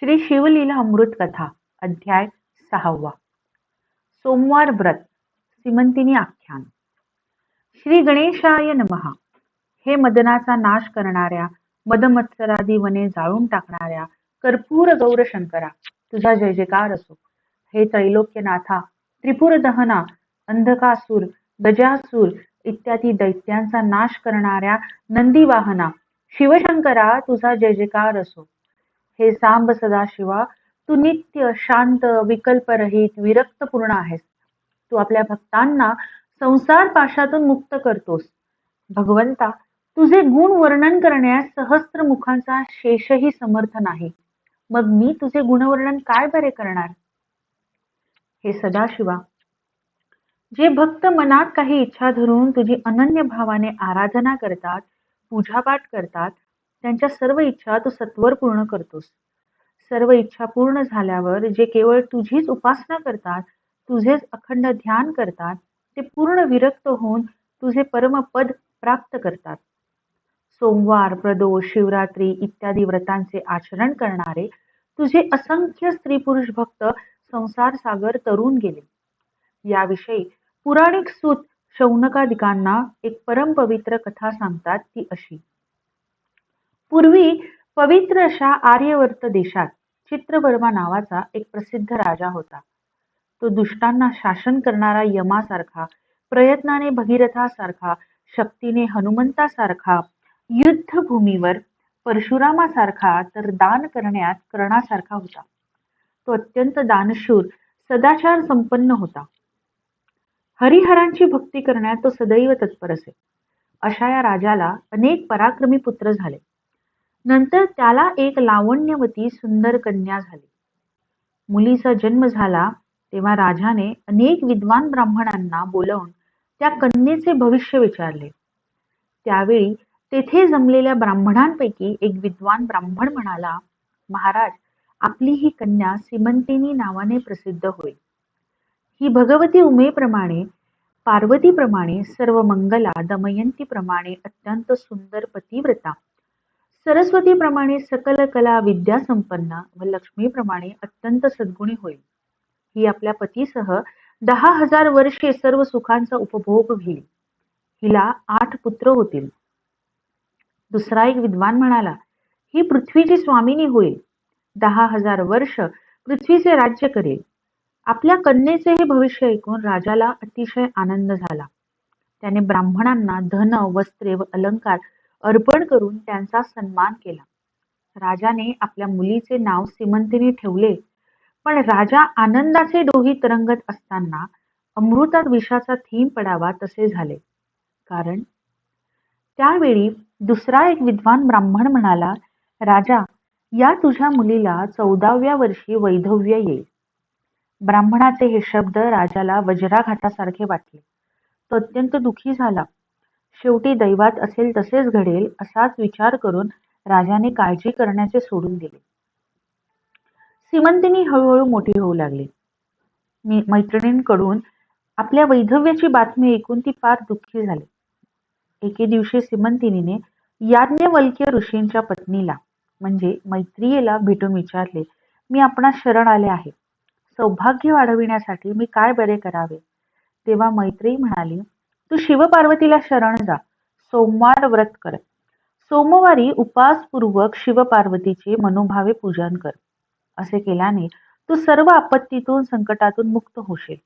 श्री शिवलीला अमृत कथा अध्याय सहावा. सोमवार व्रत सिमंतिनी आख्यान. श्री गणेशाय नमहा हे मदनाचा नाश करणाऱ्या मदमत्सरादी वने जाळून टाकणाऱ्या कर्पूर गौर शंकरा तुझा जय जयकार असो. हे त्रैलोक्यनाथा त्रिपुर दहना अंधकासूर गजासूर इत्यादी दैत्यांचा नाश करणाऱ्या नंदीवाहना शिवशंकरा तुझा जय जयकार असो. हे सांब सदाशिवा तू नित्य शांत विकल्परहित विरक्तपूर्ण आहेस. तू आपल्या भक्तांना संसार पाशातून मुक्त करतोस. भगवंता तुझे गुण वर्णन करण्यास सहस्त्र मुखांचा शेषही समर्थ नाही. मग मी तुझे गुणवर्णन काय बरे करणार? हे सदाशिवा जे भक्त मनात काही इच्छा धरून तुझी अनन्य भावाने आराधना करतात पूजापाठ करतात त्यांच्या सर्व इच्छा तू सत्वर पूर्ण करतोस. सर्व इच्छा पूर्ण झाल्यावर जे केवळ तुझीच उपासना करतात तुझेच अखंड ध्यान करतात ते पूर्ण विरक्त होऊन तुझे परमपद प्राप्त करतात. सोमवार प्रदोष शिवरात्री इत्यादी व्रतांचे आचरण करणारे तुझे असंख्य स्त्री पुरुष भक्त संसार सागर तरून गेले. याविषयी पुराणिक सूत शौनकादिकांना एक परमपवित्र कथा सांगतात ती अशी. पूर्वी पवित्र अशा आर्यवर्त देशात चित्रवर्मा नावाचा एक प्रसिद्ध राजा होता. तो दुष्टांना शासन करणारा यमासारखा प्रयत्नाने भगीरथासारखा शक्तीने हनुमंतासारखा युद्धभूमीवर परशुरामासारखा तर दान करण्यात कर्णासारखा होता. तो अत्यंत दानशूर सदाचार संपन्न होता. हरिहरांची भक्ती करण्यात तो सदैव तत्पर असे. अशा या राजाला अनेक पराक्रमी पुत्र झाले. नंतर त्याला एक लावण्यवती सुंदर कन्या झाली. मुलीचा जन्म झाला तेव्हा राजाने अनेक विद्वान ब्राह्मणांना बोलवून त्या कन्येचे भविष्य विचारले. त्यावेळी तेथे जमलेल्या ब्राह्मणांपैकी एक विद्वान ब्राह्मण म्हणाला महाराज आपली ही कन्या सिमंतिनी नावाने प्रसिद्ध होईल. ही भगवती उमेप्रमाणे पार्वतीप्रमाणे सर्व मंगला दमयंतीप्रमाणे अत्यंत सुंदर पतिव्रता सरस्वतीप्रमाणे सकल कला विद्यासंपन्न व लक्ष्मीप्रमाणे अत्यंत सद्गुणी होईल. ही आपल्या पतीसह दहा हजार वर्षे सर्व सुखांचा उपभोग घेईल. हिला आठ पुत्र होतील. दुसरा एक विद्वान म्हणाला ही पृथ्वीची स्वामिनी होईल. दहा हजार वर्ष पृथ्वीचे राज्य करेल. आपल्या कन्येचे हे भविष्य ऐकून राजाला अतिशय आनंद झाला. त्याने ब्राह्मणांना धन वस्त्रे व अलंकार अर्पण करून त्यांचा सन्मान केला. राजाने आपल्या मुलीचे नाव सिमंतिनी ठेवले पण राजा आनंदाचे डोही तरंगत असताना अमृतात विषाचा थीम पडावा तसे झाले. कारण त्यावेळी दुसरा एक विद्वान ब्राह्मण म्हणाला राजा या तुझ्या मुलीला चौदाव्या वर्षी वैधव्य येईल. ब्राह्मणाचे हे शब्द राजाला वज्राघातासारखे वाटले. तो अत्यंत दुखी झाला. शेवटी दैवात असेल तसेच घडेल असाच विचार करून राजाने काळजी करण्याचे सोडून दिले. सिमंतिनी हळूहळू मोठी होऊ लागली. मी मैत्रिणींकडून आपल्या वैधव्याची बातमी ऐकून ती फार दुःखी झाली. एके दिवशी सिमंतिनीने याज्ञवल्क्य ऋषींच्या पत्नीला म्हणजे मैत्रियेला भेटून विचारले मी आपणास शरण आले आहे. सौभाग्य वाढविण्यासाठी मी काय बरे करावे? तेव्हा मैत्री म्हणाली तू शिवपार्वतीला शरण जा. सोमवार व्रत कर. सोमवारी उपासपूर्वक शिवपार्वतीचे मनोभावे पूजन कर. असे केल्याने तू सर्व आपत्तीतून संकटातून मुक्त होशील.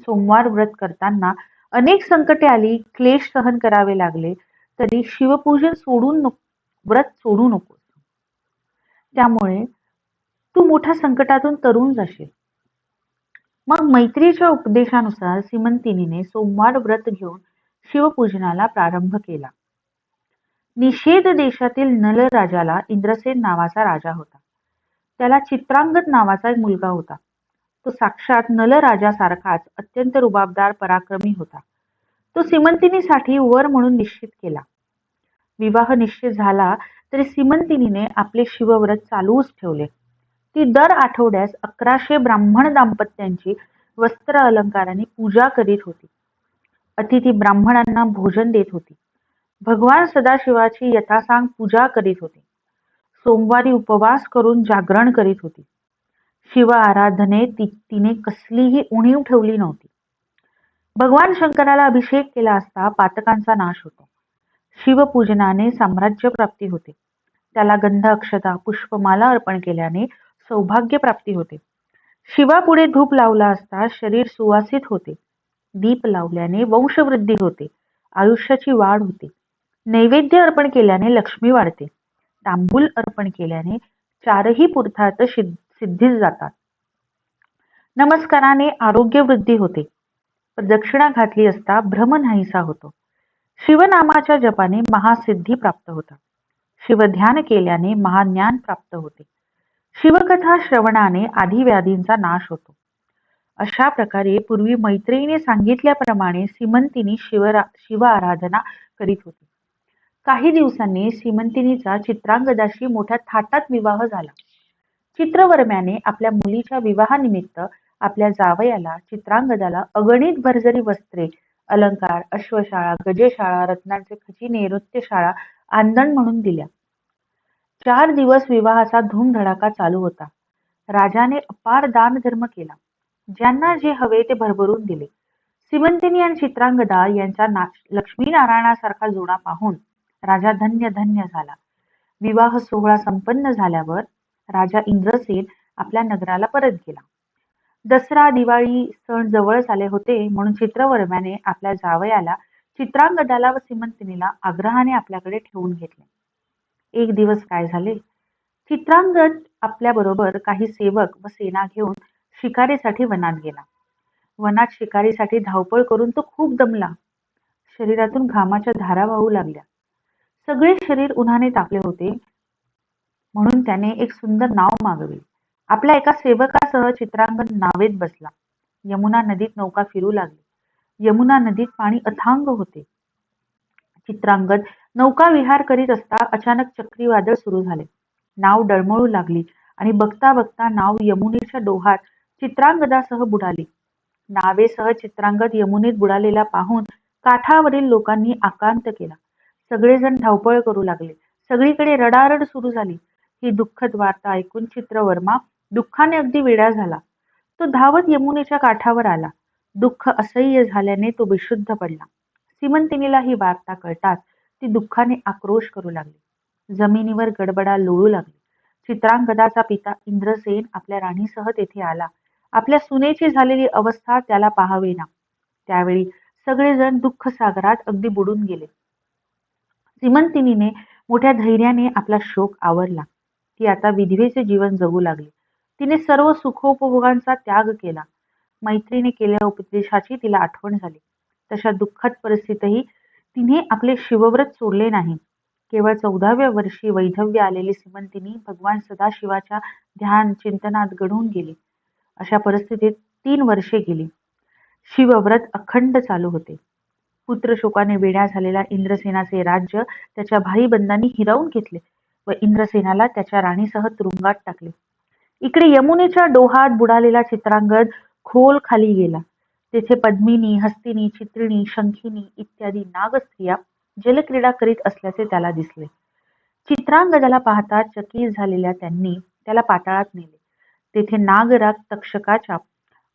सोमवार व्रत करताना अनेक संकटे आली क्लेश सहन करावे लागले तरी शिवपूजन सोडून व्रत सोडू नकोस. त्यामुळे तू मोठ्या संकटातून तरुण जाशील. मग मैत्रीच्या उपदेशानुसार सिमंतिनीने सोमवार व्रत घेऊन शिवपूजनाला प्रारंभ केला. निषेध देशातील नल राजाला इंद्रसेन नावाचा राजा होता. त्याला चित्रांगत नावाचा एक मुलगा होता. तो साक्षात नल राजासारखाच अत्यंत रुबाबदार पराक्रमी होता. तो सिमंतिनीसाठी वर म्हणून निश्चित केला. विवाह निश्चित झाला तरी सिमंतिनीने आपले शिवव्रत चालूच ठेवले. ती दर आठवड्यास अकराशे ब्राह्मण दाम्पत्यांची वस्त्र अलंकाराने पूजा करीत होती. अतिथी ब्राह्मणांना भोजन देत होती. भगवान सदाशिवाची यथासांग पूजा करीत होती. सोमवारी उपवास करून जागरण करीत होती. शिव आराधने ती तिने कसलीही उणीव ठेवली नव्हती. भगवान शंकराला अभिषेक केला असता पातकांचा नाश होतो. शिवपूजनाने साम्राज्य प्राप्ती होते. त्याला गंध अक्षता पुष्पमाला अर्पण केल्याने सौभाग्य प्राप्ती होते. शिवापुढे धूप लावला असता शरीर सुवासित होते. दीप लावल्याने वंशवृद्धी होते. आयुष्याची वाढ होते. नैवेद्य अर्पण केल्याने लक्ष्मी वाढते. तांबूल अर्पण केल्याने चारही पुरुषार्थ सिद्धीस जातात. नमस्काराने आरोग्य वृद्धी होते. प्रदक्षिणा घातली असता भ्रम नाहीसा होतो. शिवनामाच्या जपाने महासिद्धी प्राप्त होतात शिवध्यान केल्याने महाज्ञान प्राप्त होते. शिवकथा श्रवणाने आधी व्याधींचा नाश होतो. अशा प्रकारे पूर्वी मैत्रिणीने सांगितल्याप्रमाणे सीमंतिनी शिवरा शिव आराधना करीत होती. काही दिवसांनी श्रीमंतिनीचा चित्रांगदाशी मोठ्या थाटात विवाह झाला. चित्रवर्म्याने आपल्या मुलीच्या विवाहानिमित्त आपल्या जावयाला चित्रांगदाला अगणित भरजरी वस्त्रे अलंकार अश्वशाळा गजेशाळा रत्नांचे खचिने नृत्यशाळा आंदण म्हणून दिल्या. चार दिवस विवाहाचा धूमधडाका चालू होता. राजाने अपार दान धर्म केला. ज्यांना जे हवे ते भरभरून दिले. सिमंतिनी आणि चित्रांगदा यांचा लक्ष्मीनारायणासारखा जोडा पाहून राजा धन्य धन्य झाला. विवाह सोहळा संपन्न झाल्यावर राजा इंद्रसेन आपल्या नगराला परत गेला. दसरा दिवाळी सण जवळच आले होते म्हणून चित्रवर्म्याने आपल्या जावयाला चित्रांगदाला व सिमंतिनीला आग्रहाने आपल्याकडे ठेवून घेतले. एक दिवस काय झाले? चित्रांगद आपल्याबरोबर काही सेवक व सेना घेऊन शिकारीसाठी वनात गेला. वनात शिकारीसाठी धावपळ करून तो खूप दमला. शरीरातून घामाच्या धारा वाहू लागल्या. सगळे शरीर उन्हाने तापले होते. म्हणून त्याने एक सुंदर नाव मागवले आपल्या एका सेवकासह चित्रांगण नावेत बसला. यमुना नदीत नौका फिरू लागली. यमुना नदीत पाणी अथांग होते. चित्रांगद नौकाविहार करीत असता अचानक चक्रीवादळ सुरू झाले. नाव डळमळू लागली आणि बघता बघता नाव यमुनेच्या डोहात चित्रांगदासह बुडाली. नावेसह चित्रांगद यमुनेत बुडालेला पाहून काठावरील लोकांनी आकांत केला. सगळेजण धावपळ करू लागले. सगळीकडे रडारड सुरू झाली. ही दुःखद वार्ता ऐकून चित्रवर्मा दुःखाने अगदी वेडा झाला. तो धावत यमुनेच्या काठावर आला. दुःख असह्य झाल्याने तो विशुद्ध पडला. सिमंतिनीला ही वार्ता कळताच ती दुःखाने आक्रोश करू लागली. जमिनीवर गडबडा लोळू लागली. चित्रांगदाचा पिता इंद्रसेन आपल्या राणीसह तेथे आला. आपल्या सुनेची झालेली अवस्था त्याला पाहावेना. त्यावेळी सगळेजण दुःख सागरात अगदी बुडून गेले. सिमंतिनीने मोठ्या धैर्याने आपला शोक आवरला. ती आता विधवेचे जीवन जगू लागली. तिने सर्व सुखोपभोगांचा त्याग केला. मैत्रीने केलेल्या उपदेशाची तिला आठवण झाली. तशा दुःखद परिस्थितीतही तिने आपले शिवव्रत सोडले नाही. केवळ चौदाव्या वर्षी वैधव्य आलेली सिमंतिनी भगवान सदाशिवाच्या ध्यान चिंतनात घडून गेली. अशा परिस्थितीत तीन वर्षे गेली. शिवव्रत अखंड चालू होते. पुत्रशोकाने वेड्या झालेल्या इंद्रसेनाचे राज्य त्याच्या भाईबंधांनी हिरावून घेतले व इंद्रसेनाला त्याच्या राणीसह तुरुंगात टाकले. इकडे यमुनेच्या डोहात बुडालेला चित्रांगद खोल खाली गेला. तेथे पद्मिनी हस्तिनी चित्रिणी शंखिनी इत्यादी नागस्त्रिया जलक्रीडा करीत असल्याचे त्याला दिसले. चित्रांगदाला पाहता चकित झालेल्या त्यांनी त्याला पाताळात नेले. तेथे नागराग तक्षकाच्या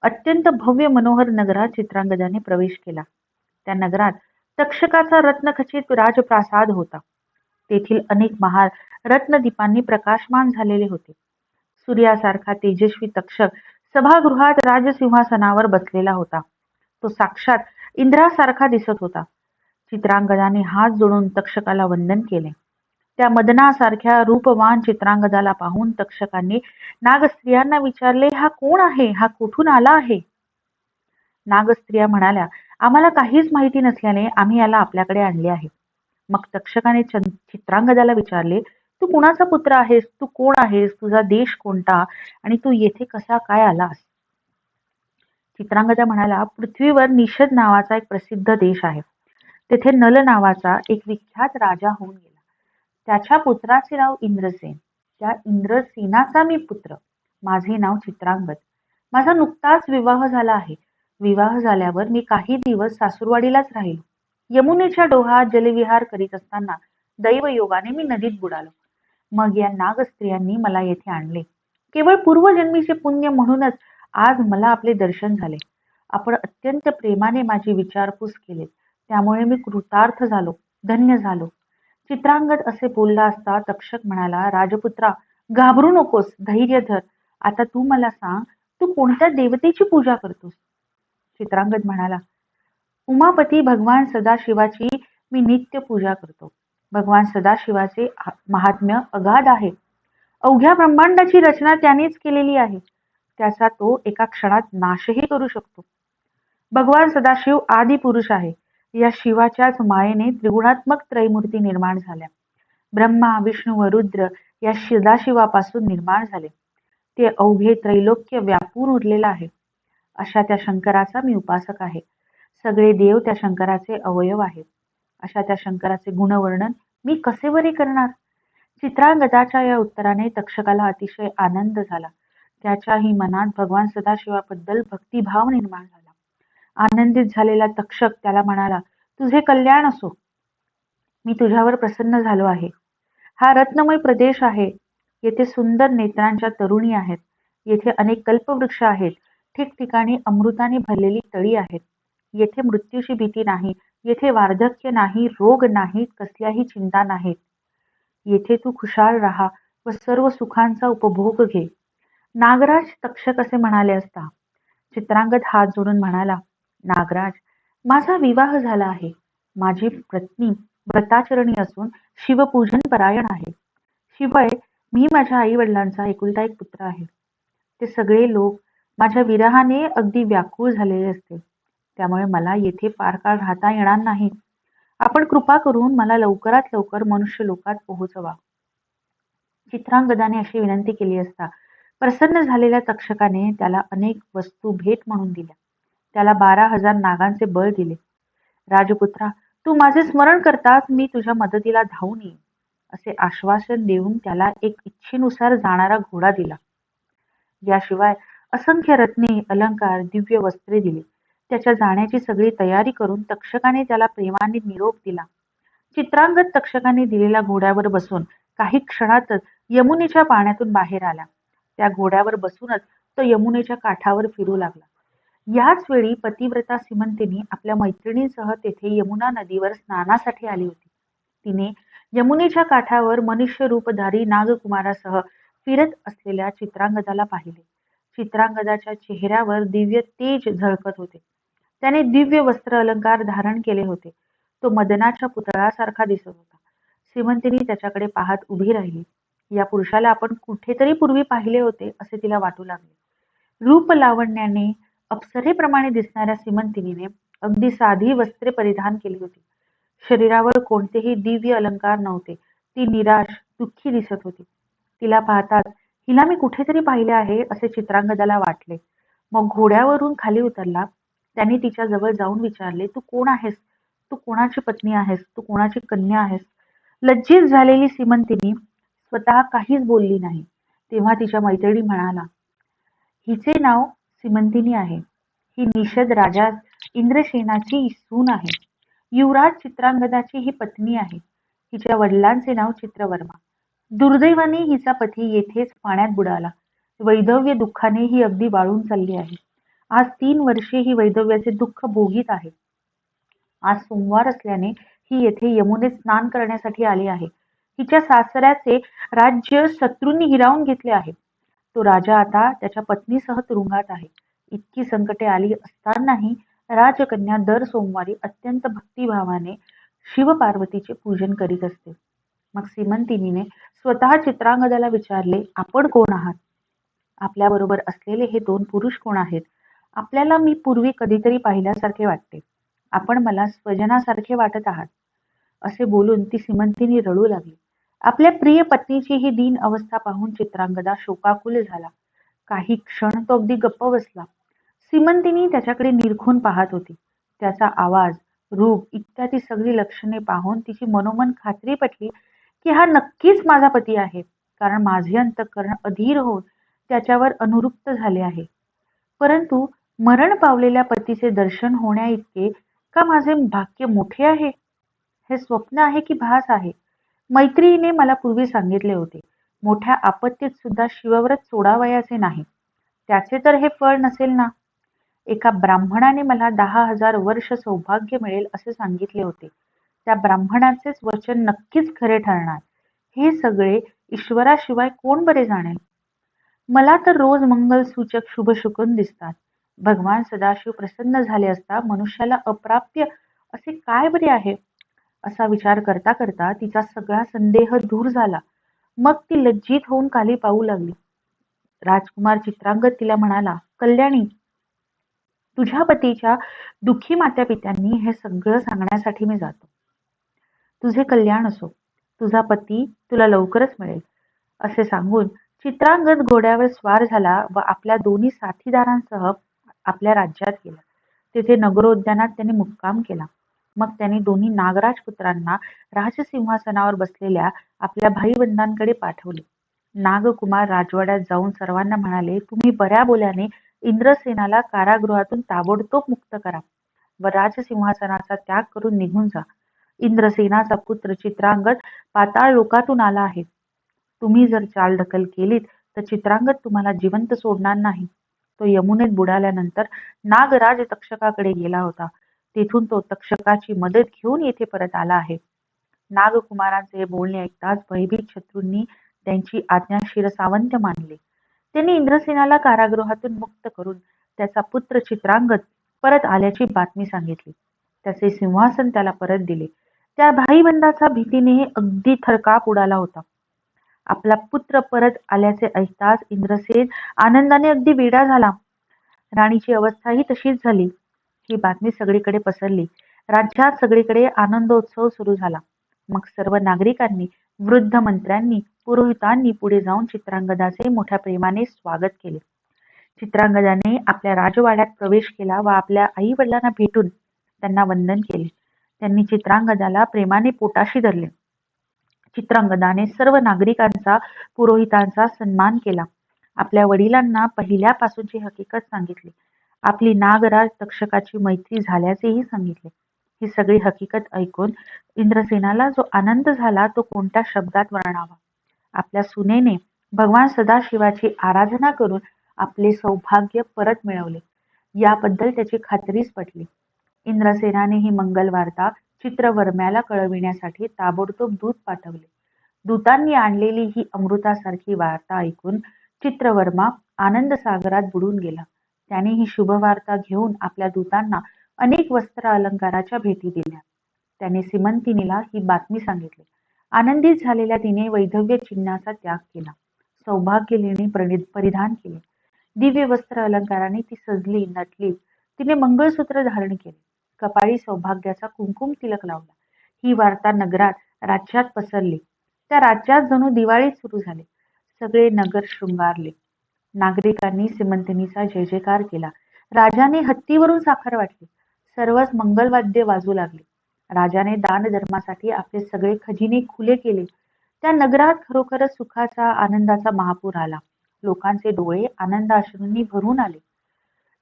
अत्यंत भव्य मनोहर नगरात चित्रांगदाने प्रवेश केला. त्या नगरात तक्षकाचा रत्नखचित राजप्रासाद होता. तेथील अनेक महार रत्नदीपांनी प्रकाशमान झालेले होते. सूर्यासारखा तेजस्वी तक्षक सभागृहात राजसिंहासनावर बसलेला होता. तो साक्षात इंद्रासारखा दिसत होता. चित्रांगदाने हात जोडून तक्षकाला वंदन केले. त्या मदनासारख्या रूपवान चित्रांगदाला पाहून तक्षकांनी नागस्त्रियांना विचारले हा कोण आहे? हा कुठून आला आहे? नागस्त्रिया म्हणाल्या आम्हाला काहीच माहिती नसल्याने आम्ही याला आपल्याकडे आणले आहे. मग तक्षकाने चित्रांगदाला विचारले तू कुणाचा पुत्र आहेस? तू कोण आहेस? तुझा देश कोणता? आणि तू येथे कसा काय आलास? चित्रांगदा म्हणाला पृथ्वीवर निषद नावाचा एक प्रसिद्ध देश आहे. तेथे नल नावाचा एक विख्यात राजा होऊन गेला. त्याच्या पुत्राचे नाव इंद्रसेन. त्या इंद्रसेनाचा मी पुत्र. माझे नाव चित्रांगद. माझा नुकताच विवाह झाला आहे. विवाह झाल्यावर मी काही दिवस सासूरवाडीलाच राहिलो. यमुनेच्या डोहात जलविहार करीत असताना दैवयोगाने मी नदीत बुडालो. मग या नाग स्त्रियांनी मला येथे आणले. केवळ पूर्वजन्मीचे पुण्य म्हणूनच आज मला आपले दर्शन झाले. आपण अत्यंत प्रेमाने माझी विचारपूस केली त्यामुळे मी कृतार्थ झालो धन्य झालो. चित्रांगद असे बोलला असता तक्षक म्हणाला राजपुत्रा घाबरू नकोस धैर्य धर. आता तू मला सांग तू कोणत्या देवतेची पूजा करतोस? चित्रांगद म्हणाला उमापती भगवान सदाशिवाची मी नित्य पूजा करतो. भगवान सदाशिवाचे महात्म्य अगाध आहे. अवघ्या ब्रह्मांडाची रचना त्यानेच केलेली आहे. त्याचा तो एका क्षणात नाशही करू शकतो. भगवान सदाशिव आदि पुरुष आहे. या शिवाच्याच मायेने त्रिगुणात्मक त्रैमूर्ती निर्माण झाल्या. ब्रह्मा विष्णू व रुद्र या सदाशिवापासून निर्माण झाले. ते अवघे त्रैलोक्य व्यापूर उरलेला आहे. अशा त्या शंकराचा मी उपासक आहे. सगळे देव त्या शंकराचे अवयव आहेत. अशा त्या शंकराचे गुणवर्णन मी कसे बरे करणार? चित्रांगदाच्या या उत्तराने तक्षकाला अतिशय आनंद झाला. त्याच्याही मनात भगवान सदाशिवाबद्दल भक्तिभाव निर्माण झाला. आनंदित झालेला तक्षक त्याला म्हणाला तुझे कल्याण असो. मी तुझ्यावर प्रसन्न झालो आहे. हा रत्नमय प्रदेश आहे. येथे सुंदर नेत्रांच्या तरुणी आहेत. येथे अनेक कल्पवृक्ष आहेत. ठिकठिकाणी अमृताने भरलेली तळी आहेत. येथे मृत्यूची भीती नाही. येथे वार्धक्य नाही रोग नाहीत कसल्याही चिंता नाहीत. येथे तू खुशाल राहा व सर्व सुखांचा उपभोग घे. नागराज तक्षक असे म्हणाले असता. चित्रांगद हात जोडून म्हणाला नागराज माझा विवाह झाला आहे. माझी पत्नी व्रताचरणी असून शिवपूजन परायण आहे. शिवाय मी माझ्या आई वडिलांचा एकुलता एक पुत्र आहे. ते सगळे लोक माझ्या विरहाने अगदी व्याकुळ झालेले असते. त्यामुळे मला येथे फार काळ राहता येणार नाही. आपण कृपा करून मला लवकरात लवकर मनुष्य लोकात पोहोचवा. चित्रांगदाने अशी विनंती केली असता प्रसन्न झालेल्या तक्षकाने त्याला अनेक वस्तू भेट म्हणून दिल्या. त्याला बारा हजार नागांचे बळ दिले. राजपुत्रा तू माझे स्मरण करताच मी तुझ्या मदतीला धावून येईन असे आश्वासन देऊन त्याला एक इच्छेनुसार जाणारा घोडा दिला. याशिवाय असंख्य रत्ने अलंकार दिव्य वस्त्रे दिली. त्याच्या जाण्याची सगळी तयारी करून तक्षकाने त्याला प्रेमाने निरोप दिला. चित्रांगत तक्षकाने दिलेल्या घोड्यावर बसून काही क्षणातच यमुनेच्या पाण्यातून बाहेर आला. त्या घोड्यावर बसूनच तो यमुनेच्या काठावर फिरू लागला. याच वेळी पतिव्रता सिमंतिनी आपल्या मैत्रिणींसह तेथे यमुना नदीवर स्नानासाठी आली होती. तिने यमुनेच्या काठावर मनुष्य रूपधारी नागकुमारासह फिरत असलेल्या चित्रांगदाला पाहिले. चित्रांगदाच्या चेहऱ्यावर दिव्य तेज झळकत होते. त्याने दिव्य वस्त्र अलंकार धारण केले होते. तो मदनाच्या पुतळासारखा दिसत होता. श्रीमंतीनी त्याच्याकडे पाहत उभी राहिली. या पुरुषाला आपण कुठेतरी पूर्वी पाहिले होते असे तिला वाटू लागले. रूप लावण्याने अप्सरेप्रमाणे दिसणाऱ्या श्रीमंतिनीने अगदी साधी वस्त्रे परिधान केली होती. शरीरावर कोणतेही दिव्य अलंकार नव्हते. ती निराश दुःखी दिसत होती. तिला पाहताच हिला मी कुठेतरी पाहिले आहे असे चित्रांगदाला वाटले. मग घोड्यावरून खाली उतरला. त्यांनी तिच्या जवळ जाऊन विचारले तू कोण आहेस? तू कोणाची पत्नी आहेस? तू कोणाची कन्या आहेस? लज्जित झालेली सीमंतिनी स्वतः काहीच बोलली नाही. तेव्हा तिच्या मैत्रिणी म्हणाला हिचे नाव सिमंतिनी आहे. ही निषद राजा इंद्रसेनाची सून आहे. युवराज चित्रांगदाची ही पत्नी आहे. हिच्या वडिलांचे नाव चित्रवर्मा. दुर्दैवाने हिचा पती येथेच पाण्यात बुडाला. वैधव्य दुःखाने ही अगदी वाळून चालली आहे. आज तीन वर्षे ही वैधव्याचे दुःख भोगीत आहे. आज सोमवार असल्याने ही येथे यमुने स्नान करण्यासाठी आली आहे. हिच्या सासऱ्याचे राज्य शत्रूंनी हिरावून घेतले आहे. तो राजा आता त्याच्या पत्नीसह तुरुंगात आहे. इतकी संकटे आली असतानाही राजकन्या दर सोमवारी अत्यंत भक्तिभावाने शिवपार्वतीचे पूजन करीत असते. मग सीमंतिनीने स्वतः चित्रांगदाला विचारले आपण कोण आहात? आपल्याबरोबर असलेले हे दोन पुरुष कोण आहेत? आपल्याला मी पूर्वी कधीतरी पाहिल्यासारखे वाटते. आपण मला स्वजनासारखे वाटत आहात. असे बोलून ती सिमंतीने रडू लागली. आपल्या प्रिय पत्नीची ही दीन अवस्था पाहून चित्रांगदा शोकाकुल झाला. काही क्षण तो अगदी गप्प बसला. सीमंतिनी त्याच्याकडे निरखून पाहत होती. त्याचा आवाज रूप इत्यादी सगळी लक्षणे पाहून तिची मनोमन खात्री पटली की हा नक्कीच माझा पती आहे कारण माझे अंतकरण अधीर होऊन त्याच्यावर अनुरुप्त झाले आहे. परंतु मरण पावलेल्या पतीचे दर्शन होण्या इतके का माझे भाग्य मोठे आहे? हे स्वप्न आहे की भास आहे? मैत्रिणीने मला पूर्वी सांगितले होते मोठ्या आपत्तीत सुद्धा शिवव्रत सोडावयाचे नाही. त्याचे तर हे फळ नसेल ना? एका ब्राह्मणाने मला दहा हजार वर्ष सौभाग्य मिळेल असे सांगितले होते. त्या ब्राह्मणाचेच वचन नक्कीच खरे ठरणार. हे सगळे ईश्वराशिवाय कोण बरे जाणेल मला तर रोज मंगल सूचक दिसतात. भगवान सदाशिव प्रसन्न झाले असता मनुष्याला अप्राप्य असे काय बरे आहे? असा विचार करता करता तिचा सगळा संदेह दूर झाला. मग ती लज्जित होऊन खाली पाहू लागली. राजकुमार चित्रांगत तिला म्हणाला कल्याणी तुझ्या पतीच्या दुःखी मात्यापित्यांनी हे सगळं सांगण्यासाठी मी जातो. तुझे कल्याण असो. तुझा पती तुला लवकरच मिळेल. असे सांगून चित्रांगद घोड्यावर स्वार झाला व आपल्या दोन्ही साथीदारांसह आपल्या राज्यात गेला. तेथे नगरोद्यानात त्याने मुक्काम केला. मग त्यांनी दोन्ही नागराज पुत्रांना राजसिंहासनावर बसलेल्या आपल्या भाईबंधांकडे पाठवले. नागकुमार राजवाड्यात जाऊन सर्वांना म्हणाले तुम्ही बऱ्या बोल्याने इंद्रसेनाला कारागृहातून ताबडतोब मुक्त करा व राजसिंहासनाचा त्याग करून निघून जा. इंद्रसेनाचा पुत्र चित्रांगद पाताळ लोकातून आला आहे. तुम्ही जर चालढकल केलीत तर चित्रांगत तुम्हाला जिवंत सोडणार नाही. तो यमुनेत बुडाल्यानंतर नागराज तक्षकाकडे गेला होता. तेथून तो तक्षकाची मदत घेऊन येथे परत आला आहे. नागकुमारांचे बोलणे ऐकताच भयभीत शत्रूंनी त्यांची आज्ञा शिरसावंत मानले. त्यांनी इंद्रसेनाला कारागृहातून मुक्त करून त्याचा पुत्र चित्रांगत परत आल्याची बातमी सांगितली. त्याचे सिंहासन त्याला परत दिले. त्या भाईबंदाचा भीतीने अगदी थरकाप उडाला होता. आपला पुत्र परत आल्याचे ऐकताच इंद्रसेन आनंदाने अगदी वेडा झाला. राणीची अवस्थाही तशीच झाली. ही बातमी सगळीकडे पसरली. राज्यात सगळीकडे आनंदोत्सव सुरू झाला. मग सर्व नागरिकांनी वृद्ध मंत्र्यांनी पुरोहितांनी पुढे जाऊन चित्रांगदाचे मोठ्या प्रेमाने स्वागत केले. चित्रांगदाने आपल्या राजवाड्यात प्रवेश केला व आपल्या आई वडिलांना भेटून त्यांना वंदन केले. त्यांनी चित्रांगदाला प्रेमाने पोटाशी धरले. चित्रांगदाने सर्व नागरिकांचा पुरोहितांचा सन्मान केला. आपल्या वडिलांना पहिल्यापासूनची हकीकत सांगितली. आपली नागराज तक्षकाची मैत्री झाल्याचेही सांगितले. ही सगळी हकीकत ऐकून इंद्रसेनाला जो आनंद झाला तो कोणत्या शब्दात वर्णावा? आपल्या सुनेने भगवान सदाशिवाची आराधना करून आपले सौभाग्य परत मिळवले. याबद्दल त्याची खात्रीच पटली. इंद्रसेनाने ही मंगल वार्ता चित्रवर्म्याला कळविण्यासाठी ताबडतोब दूत पाठवले. दूतांनी आणलेली ही अमृतासारखी वार्ता ऐकून चित्रवर्मा आनंद सागरात बुडून गेला. त्याने ही शुभवार्ता घेऊन आपल्या दूतांना अनेक वस्त्र अलंकाराच्या भेटी दिल्या. त्याने सिमंतिनीला ही बातमी सांगितली. आनंदित झालेल्या तिने वैधव्य चिन्हाचा त्याग केला. सौभाग्य परिधान केले. दिव्य वस्त्र अलंकाराने ती सजली नटली तिने मंगळसूत्र धारण केले. कपाळी सौभाग्याचा कुंकुम तिलक लावला. ही वार्ता नगरात राज्यात पसरली. त्या राज्यात जणू दिवाळी सुरू झाली. सगळे नगर शृंगारले. नागरिकांनी सिमंतिनीचा जय जयकार केला. राजाने हत्तीवरून साखर वाटली. सर्वच मंगलवाद्य वाजू लागले. राजाने दानधर्मासाठी आपले सगळे खजिने खुले केले. त्या नगरात खरोखरच सुखाचा आनंदाचा महापूर आला. लोकांचे डोळे आनंदाश्रूंनी भरून आले.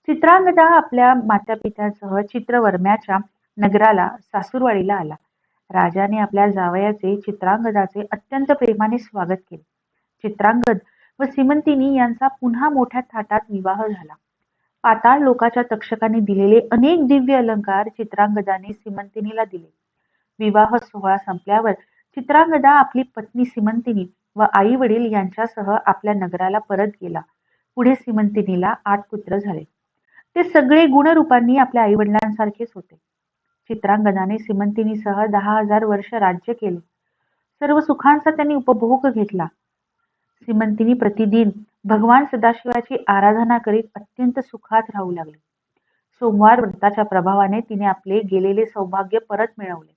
चित्रांगदा आपल्या मातापित्यासह चित्रवर्म्याच्या नगराला सासूरवाडीला आला. राजाने आपल्या जावयाचे चित्रांगदाचे अत्यंत प्रेमाने स्वागत केले. चित्रांगद व सिमंतिनी यांचा पुन्हा मोठ्या थाटात विवाह झाला. पाताळ लोकाच्या तक्षकाने दिलेले अनेक दिव्य अलंकार चित्रांगदाने सिमंतिनीला दिले. विवाह सोहळा संपल्यावर चित्रांगदा आपली पत्नी सिमंतिनी व आई वडील यांच्यासह आपल्या नगराला परत गेला. पुढे सिमंतिनीला आठ पुत्र झाले. ते सगळे गुणरूपांनी आपल्या आई वडिलांसारखेच होते. चित्रांगदाने सिमंतिनीसह दहा हजार वर्ष राज्य केले. सर्व सुखांचा त्यांनी उपभोग घेतला. सिमंतिनी प्रतिदिन भगवान सदाशिवाची आराधना करीत अत्यंत सुखात राहू लागली. सोमवार व्रताच्या प्रभावाने तिने आपले गेलेले सौभाग्य परत मिळवले.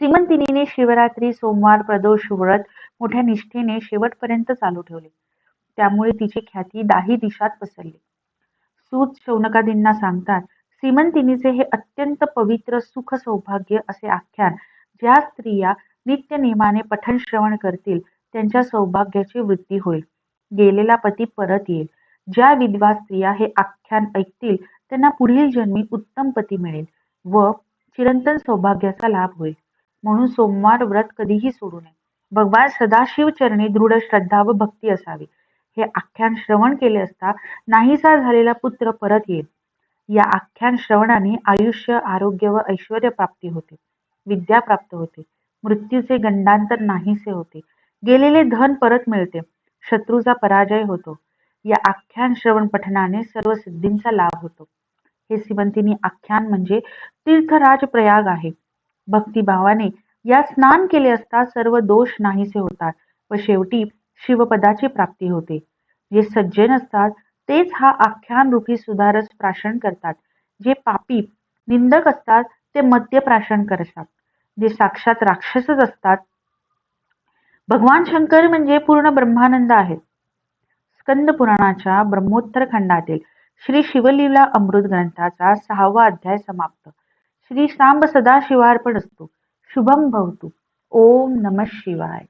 सिमंतिनीने शिवरात्री सोमवार प्रदोष व्रत मोठ्या निष्ठेने शेवटपर्यंत चालू ठेवले. त्यामुळे तिची ख्याती दाही दिशात पसरली. तूच शौनकादींना सांगतात श्रीमंतिनीचे हे अत्यंत पवित्र सुख सौभाग्य असे आख्यान ज्या स्त्रिया नित्य नियमाने पठन श्रवण करतील त्यांच्या सौभाग्याची वृत्ती होईल. गेलेला पती परत येईल. ज्या विधवा स्त्रिया हे आख्यान ऐकतील त्यांना पुढील जन्मी उत्तम पती मिळेल व चिरंतन सौभाग्याचा लाभ होईल. म्हणून सोमवार व्रत कधीही सोडू नये. भगवान सदाशिव चरणी दृढ श्रद्धा व भक्ती असावी. हे आख्यान श्रवण केले असता नाहीसा झालेला पुत्र परत येईल. या आख्यान श्रवणाने आयुष्य आरोग्य व ऐश्वर प्राप्ती होते. विद्या प्राप्त होते. मृत्यूचे गंडांतर नाहीसे होते. गेलेले धन परत मिळते. शत्रूचा पराजय होतो. या आख्यान श्रवण पठनाने सर्व सिद्धींचा लाभ होतो. हे सिमंतिनी आख्यान म्हणजे तीर्थराज प्रयाग आहे. भक्तिभावाने या स्नान केले असता सर्व दोष नाहीसे होतात व शेवटी शिवपदाची प्राप्ती होते. जे सज्जन असतात तेच हा आख्यान रूपी सुधारस प्राशन करतात. जे पापी निंदक असतात ते मद्य प्राशन करतात. जे साक्षात राक्षसच असतात भगवान शंकर म्हणजे पूर्ण ब्रह्मानंद आहेत. स्कंद पुराणाच्या ब्रह्मोत्तर खंडातील श्री शिवलीला अमृत ग्रंथाचा सहावा अध्याय समाप्त. श्री सांब सदाशिवार्पण असतो. शुभम भवतु. ओम नम शिवाय.